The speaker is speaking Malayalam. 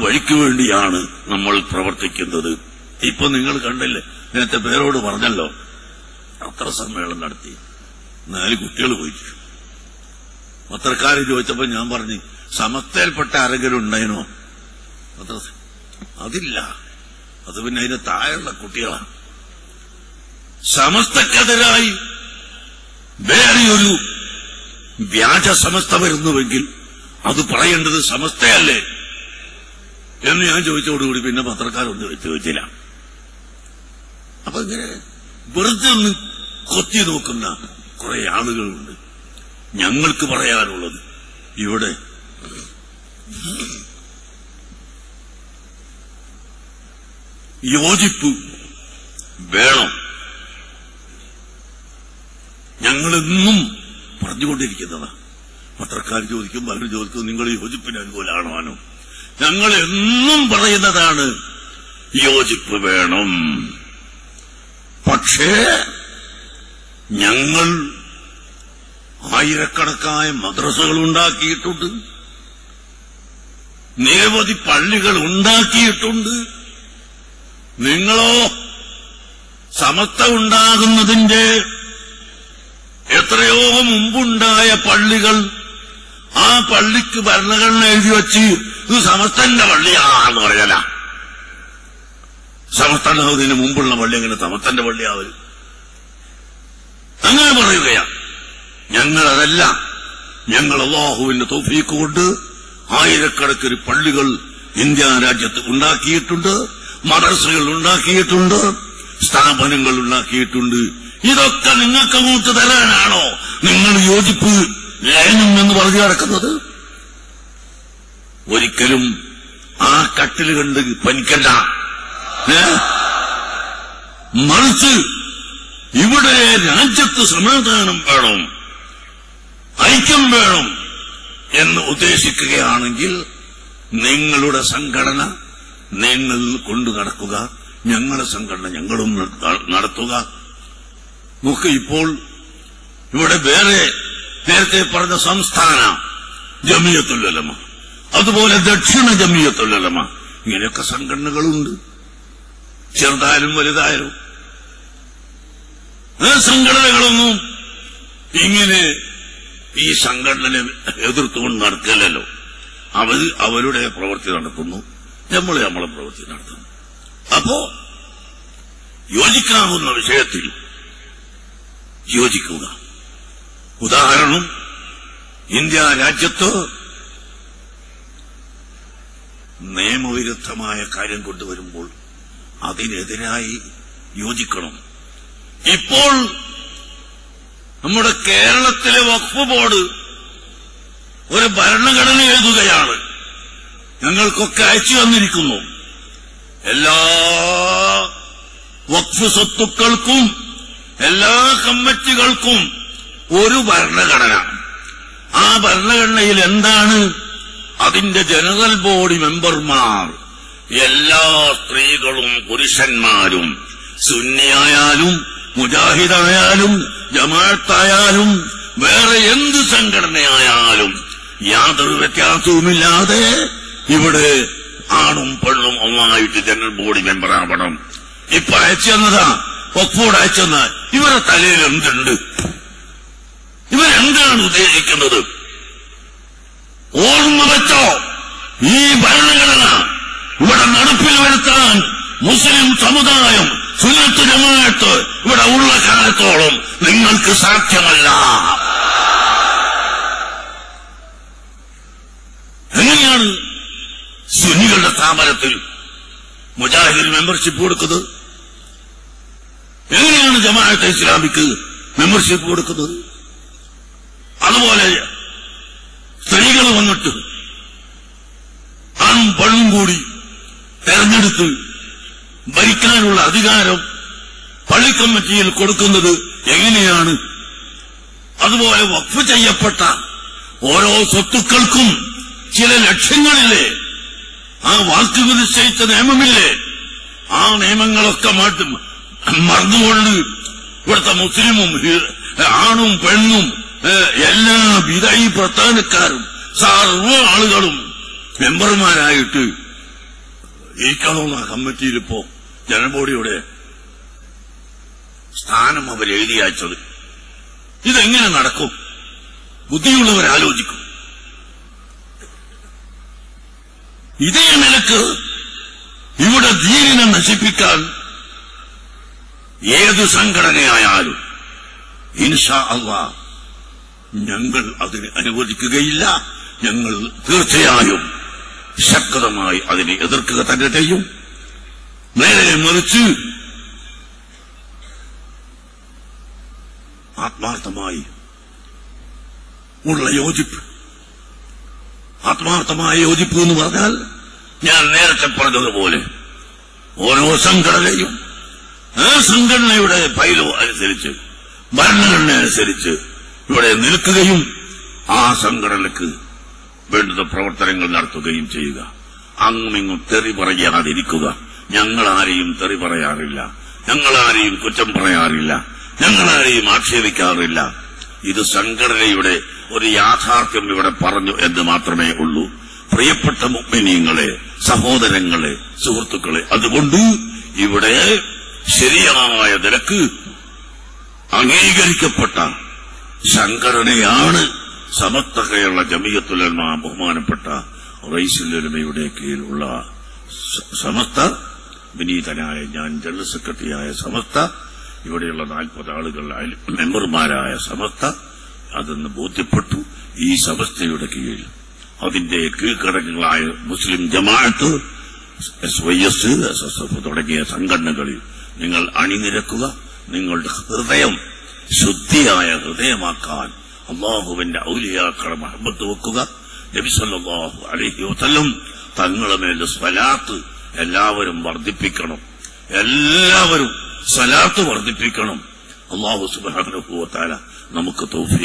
വഴിക്ക് വേണ്ടിയാണ് നമ്മൾ പ്രവർത്തിക്കുന്നത്. ഇപ്പൊ നിങ്ങൾ കണ്ടില്ലേ? നേരത്തെ പേരോട് പറഞ്ഞല്ലോ. അത്ര സമ്മേളനം നടത്തി. നാല് കുട്ടികൾ പോയിട്ട്. പത്രക്കാർ ചോദിച്ചപ്പോ ഞാൻ പറഞ്ഞു സമസ്തയിൽപ്പെട്ട ആരെങ്കിലും ഉണ്ടായിരുന്നോ? പത്ര അതില്ല. അത് പിന്നെ അതിന് താഴെയുള്ള കുട്ടികളാണ് സമസ്തക്കെതിരായി വേറെയൊരു വ്യാജ സമസ്ത വരുന്നുവെങ്കിൽ അത് പറയേണ്ടത് സമസ്തയല്ലേ? എന്ന് ഞാൻ ചോദിച്ചതോടുകൂടി പിന്നെ പത്രക്കാരൊന്നും ചോദിച്ചില്ല. അപ്പൊ ഇങ്ങനെ വെറുതെ ഒന്ന് കൊത്തി നോക്കുന്ന കുറെ ആളുകളുണ്ട്. ഞങ്ങൾക്ക് പറയാനുള്ളത് ഇവിടെ യോജിപ്പ് വേണം. ഞങ്ങളെന്നും പറഞ്ഞുകൊണ്ടിരിക്കുന്നതാണ് പത്രക്കാർ ചോദിക്കും പലരും ചോദിക്കും നിങ്ങൾ യോജിപ്പിന് അനുകൂലമാണോ ഞങ്ങൾ എന്നും പറയുന്നതാണ്. യോജിപ്പ് വേണം. പക്ഷേ ഞങ്ങൾ ആയിരക്കണക്കായ മദ്രസകൾ ഉണ്ടാക്കിയിട്ടുണ്ട്. നിരവധി പള്ളികൾ ഉണ്ടാക്കിയിട്ടുണ്ട്. നിങ്ങളോ സമത്വ ഉണ്ടാകുന്നതിന്റെ എത്രയോ മുമ്പുണ്ടായ പള്ളികൾ ആ പള്ളിക്ക് ഭരണഘടന എഴുതി വച്ച് ഇത് സമസ്തന്റെ പള്ളിയാണെന്ന് പറയല സമസ്തണ്ടാവുന്നതിന് മുമ്പുള്ള പള്ളി എങ്ങനെ സമസ്തന്റെ പള്ളിയാവൽ അങ്ങനെ പറയുകയാണ് ഞങ്ങൾ അതല്ല ഞങ്ങൾ അള്ളാഹുവിന്റെ തോഫീക്ക് കൊണ്ട് ആയിരക്കണക്കിന് പള്ളികൾ ഇന്ത്യ രാജ്യത്ത് ഉണ്ടാക്കിയിട്ടുണ്ട് മദർസകൾ ഉണ്ടാക്കിയിട്ടുണ്ട് സ്ഥാപനങ്ങൾ ഉണ്ടാക്കിയിട്ടുണ്ട്. ഇതൊക്കെ നിങ്ങൾക്ക് അങ്ങോട്ട് തരാനാണോ? നിങ്ങൾ യോജിപ്പ് ലയനം എന്ന് പറഞ്ഞു നടക്കുന്നത്. ഒരിക്കലും ആ കട്ടിൽ കണ്ട് പനിക്കണ്ട? മറിച്ച് ഇവിടെ രാജ്യത്ത് സമാധാനം വേണം ഐക്യം വേണം എന്ന് ഉദ്ദേശിക്കുകയാണെങ്കിൽ നിങ്ങളുടെ സംഘടന നിങ്ങൾ കൊണ്ടു നടക്കുക ഞങ്ങളുടെ സംഘടന ഞങ്ങളും നടത്തുക. നമുക്ക് ഇപ്പോൾ ഇവിടെ വേറെ നേരത്തെ പറഞ്ഞ സംസ്ഥാന ജമിയത്തുല്ലമ അതുപോലെ ദക്ഷിണ ജമിയത്തുല്ലമ ഇങ്ങനെയൊക്കെ സംഘടനകളുണ്ട്. ചെറുതായാലും വലുതായാലും. സംഘടനകളൊന്നും ഇങ്ങനെ ഈ സംഘടനയെ എതിർത്തുകൊണ്ട് നടക്കില്ലല്ലോ അവർ അവരുടെ പ്രവൃത്തി നടത്തുന്നു. നമ്മൾ നമ്മളെ പ്രവൃത്തി നടത്തുന്നു. അപ്പോ യോജിക്കാവുന്ന വിഷയത്തിൽ യോജിക്കുക. ഉദാഹരണം ഇന്ത്യ രാജ്യത്ത് നിയമവിരുദ്ധമായ കാര്യം കൊണ്ടുവരുമ്പോൾ അതിനെതിരായി യോജിക്കണം. ഇപ്പോൾ നമ്മുടെ കേരളത്തിലെ വഖഫ് ബോർഡ് ഒരു ഭരണഘടന എഴുതുകയാണ്. ഞങ്ങൾക്കൊക്കെ അയച്ചു തന്നിരിക്കുന്നു. എല്ലാ വഖഫ് സ്വത്തുക്കൾക്കും എല്ലാ കമ്മിറ്റികൾക്കും ഒരു ഭരണഘടന. ആ ഭരണഘടനയിൽ എന്താണ് അതിന്റെ ജനറൽ ബോഡി മെമ്പർമാർ എല്ലാ സ്ത്രീകളും പുരുഷന്മാരും സുന്നിയായാലും മുജാഹിദായാലും ജമാഅത്തായാലും വേറെ എന്ത് സംഘടനയായാലും യാതൊരു വ്യത്യാസവുമില്ലാതെ ഇവിടെ ആണും പെണ്ണും ഒന്നായിട്ട് ജനറൽ ബോഡി മെമ്പറാവണം. ഇപ്പൊ അയച്ചു തന്നതാ. ഒക്കോട് അയച്ചു തന്ന ഇവരെ തലയിൽ എന്തുണ്ട്? ഇവരെന്താണ് ഉദ്ദേശിക്കുന്നത്? ഓർമ്മ വെച്ചോ ഈ ഭരണഘടന ഇവിടെ നടപ്പിൽ വരുത്താൻ മുസ്ലിം സമുദായം സുന്നത്ത് ജമാഅത്ത് ഇവിടെ ഉള്ള കാലത്തോളം നിങ്ങൾക്ക് സാധ്യമല്ല. എങ്ങനെയാണ് സുന്നികളുടെ സ്ഥാപനത്തിൽ മുജാഹിദിൽ മെമ്പർഷിപ്പ് കൊടുക്കുന്നത്? എങ്ങനെയാണ് ജമാഅത്ത് ഇസ്ലാമിക്ക് മെമ്പർഷിപ്പ് കൊടുക്കുന്നത്? അതുപോലെ സ്ത്രീകൾ വന്നിട്ട് ആണും പെണ്ണും കൂടി തെരഞ്ഞെടുത്ത് ഭരിക്കാനുള്ള അധികാരം പള്ളി കമ്മിറ്റിയിൽ കൊടുക്കുന്നത് എങ്ങനെയാണ്? അതുപോലെ വഖഫ് ചെയ്യപ്പെട്ട ഓരോ സ്വത്തുക്കൾക്കും ചില ലക്ഷ്യങ്ങളില്ലേ? ആ വാക്കുകൾ നിശ്ചയിച്ച നിയമമില്ലേ? ആ നിയമങ്ങളൊക്കെ മാറ്റും മറന്നുകൊണ്ട് ഇവിടുത്തെ മുസ്ലിമും ആണും പെണ്ണും എല്ലാ ഈ പ്രസ്ഥാനക്കാരും സർവ ആളുകളും മെമ്പർമാരായിട്ട് ഇരിക്കണമെന്ന കമ്മിറ്റിയിലിപ്പോ ജനബോഡിയുടെ സ്ഥാനം അവർ എഴുതി അയച്ചത്. ഇതെങ്ങനെ നടക്കും? ബുദ്ധിയുള്ളവർ ആലോചിക്കും. ഇതേ നിലയ്ക്ക് ഇവിടെ ധീരനെ നശിപ്പിക്കാൻ ഏത് സംഘടനയായാലും ഇൻഷാ അള്ളാ ഞങ്ങൾ അതിന് അനുവദിക്കുകയില്ല. ഞങ്ങൾ തീർച്ചയായും ശക്തമായി അതിനെ എതിർക്കുക തന്നെ ചെയ്യും. നേരെ മറിച്ച് ആത്മാർത്ഥമായി ഉള്ള യോജിപ്പ്. ആത്മാർത്ഥമായ യോജിപ്പ് എന്ന് പറഞ്ഞാൽ ഞാൻ നേരത്തെ പറഞ്ഞതുപോലെ ഓരോ സംഘടനയും ആ സംഘടനയുടെ പൈലോ അനുസരിച്ച് ഭരണഘടന അനുസരിച്ച് ഇവിടെ നിൽക്കുകയും ആ സംഘടനക്ക് വേണ്ടുന്ന പ്രവർത്തനങ്ങൾ നടത്തുകയും ചെയ്യുക. അങ്ങുമിങ്ങും തെറി പറയാതിരിക്കുക. ഞങ്ങൾ ആരെയും തെറി പറയാറില്ല. ഞങ്ങൾ ആരെയും കുറ്റം പറയാറില്ല. ഞങ്ങൾ ആരെയും ആക്ഷേപിക്കാറില്ല. ഇത് സംഘടനയുടെ ഒരു യാഥാർത്ഥ്യം ഇവിടെ പറഞ്ഞു എന്ന് മാത്രമേ ഉള്ളൂ. പ്രിയപ്പെട്ട മുഗ്മിനീങ്ങളെ സഹോദരങ്ങളെ സുഹൃത്തുക്കളെ അതുകൊണ്ട് ഇവിടെ ശരിയായ നിരക്ക് അംഗീകരിക്കപ്പെട്ട സംഘടനയാണ് സമസ്ത കേരള ജമിയത്തുലന്മ ബഹുമാനപ്പെട്ട റൈസുലമയുടെ കീഴിലുള്ള സമസ്ത വിനീതനായ ഞാൻ ജനറൽ സെക്രട്ടറിയായ സമസ്ത ഇവിടെയുള്ള നാൽപ്പത് ആളുകൾ മെമ്പർമാരായ സമസ്ത അതെന്ന് ബോധ്യപ്പെട്ടു ഈ സമസ്തയുടെ കീഴിൽ. അതിന്റെ കീഴ്ഘടകങ്ങളായ Muslim Jamaath S Y S S S F തുടങ്ങിയ സംഘടനകളിൽ നിങ്ങൾ അണിനിരക്കുക നിങ്ങളുടെ ഹൃദയം ശുദ്ധിയായ ഹൃദയമാക്കാൻ അള്ളാഹുവിന്റെ ഔലിയാക്കളെ മഹബത്ത് വെക്കുക. നബിസല്ലാഹു അലഹി വസല്ലം തങ്ങളുടെ മേൽ സ്വലാത്ത് എല്ലാവരും വർദ്ധിപ്പിക്കണം. എല്ലാവരും സ്വലാത്ത് വർദ്ധിപ്പിക്കണം. അള്ളാഹു സുബാനുഭവത്താല നമുക്ക് തോഫി